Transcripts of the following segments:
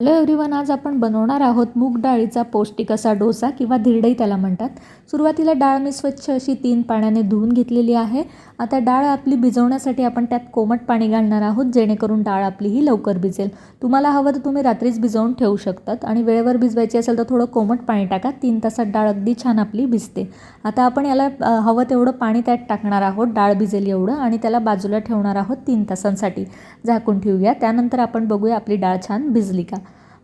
Hello everyone आज आपण बनवणार आहोत मूग डाळीचा पौष्टिक असा डोसा किंवा धिरडई त्याला म्हणतात. सुरुवातीला डाळ मी स्वच्छ अशी तीन पाण्याने धुवून घेतलेली आहे. आता डाळ आपली भिजवण्यासाठी आपण त्यात कोमट पाणी घालणार आहोत जेणेकरून डाळ आपली ही लवकर भिजेल. तुम्हाला हवं तर तुम्ही रात्रीच भिजवून ठेवू शकतात आणि वेळेवर भिजवायची असेल तर थोडं कोमट पाणी टाका. तीन तासात डाळ अगदी छान आपली भिजते. आता आपण याला हवं तेवढं पाणी त्यात टाकणार आहोत. डाळ भिजेल एवढं आणि त्याला बाजूला ठेवणार आहोत तीन तासांसाठी. झाकून ठेवूया. त्यानंतर आपण बघूया आपली डाळ छान भिजली का.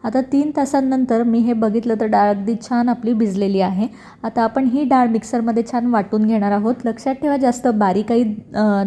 आता तीन तासांनंतर मी हे बघितलं तर डाळ अगदी छान आपली भिजलेली आहे. आता आपण ही डाळ मिक्सरमध्ये छान वाटून घेणार आहोत. लक्षात ठेवा जास्त बारीकही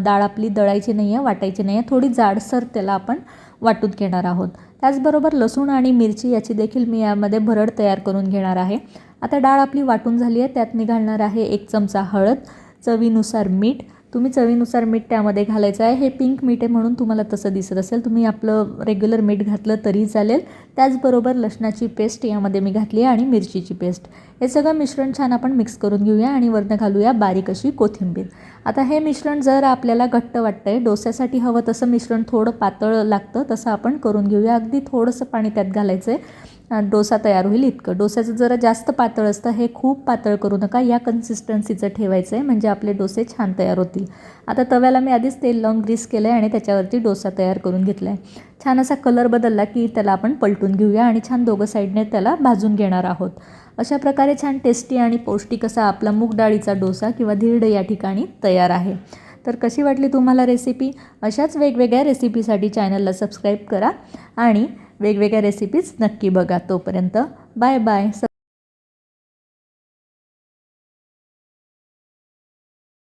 डाळ आपली दळायची नाही आहे वाटायची नाही आहे थोडी जाडसर त्याला आपण वाटून घेणार आहोत. त्याचबरोबर लसूण आणि मिरची याची देखील मी यामध्ये भरड तयार करून घेणार आहे. आता डाळ आपली वाटून झाली आहे. त्यात मी घालणार आहे एक चमचा हळद चवीनुसार मीठ. तुम्ही चवीनुसार मीठ त्यामध्ये घालायचं आहे. हे पिंक मीठ आहे म्हणून तुम्हाला तसं दिसत असेल. तुम्ही आपलं रेग्युलर मीठ घातलं तरी चालेल. त्याचबरोबर लसणाची पेस्ट यामध्ये मी घातली आहे आणि मिरचीची पेस्ट. हे सगळं मिश्रण छान आपण मिक्स करून घेऊया आणि वरनं घालूया बारीक अशी कोथिंबीर. आता हे मिश्रण जर आपल्याला घट्ट वाटतं आहे डोस्यासाठी हवं तसं मिश्रण थोडं पातळ लागतं तसं आपण करून घेऊया. अगदी थोडंसं पाणी त्यात घालायचं आहे डोसा तयार होईल इतकं. डोस्याचं जरा जास्त पातळ असतं हे खूप पातळ करू नका. या कन्सिस्टन्सीचं ठेवायचं आहे म्हणजे आपले डोसे छान तयार होतील. आता तव्याला मी आधीच तेल लावून ग्रीस केलं आहे आणि त्याच्यावरती डोसा तयार करून घेतला आहे छान असा कलर बदलला की त्याला आपण पलटून घेऊया आणि छान दोघं साईडने त्याला भाजून घेणार आहोत. अशा प्रकारे छान टेस्टी आणि पौष्टिक असा आपला मूग डाळीचा डोसा किंवा धिरड या ठिकाणी तयार आहे. तर कशी वाटली तुम्हाला रेसिपी अशाच वेगवेगळ्या रेसिपीसाठी चॅनलला सबस्क्राईब करा आणि वेगवेगळ्या रेसिपीज नक्की बघा. तोपर्यंत बाय बाय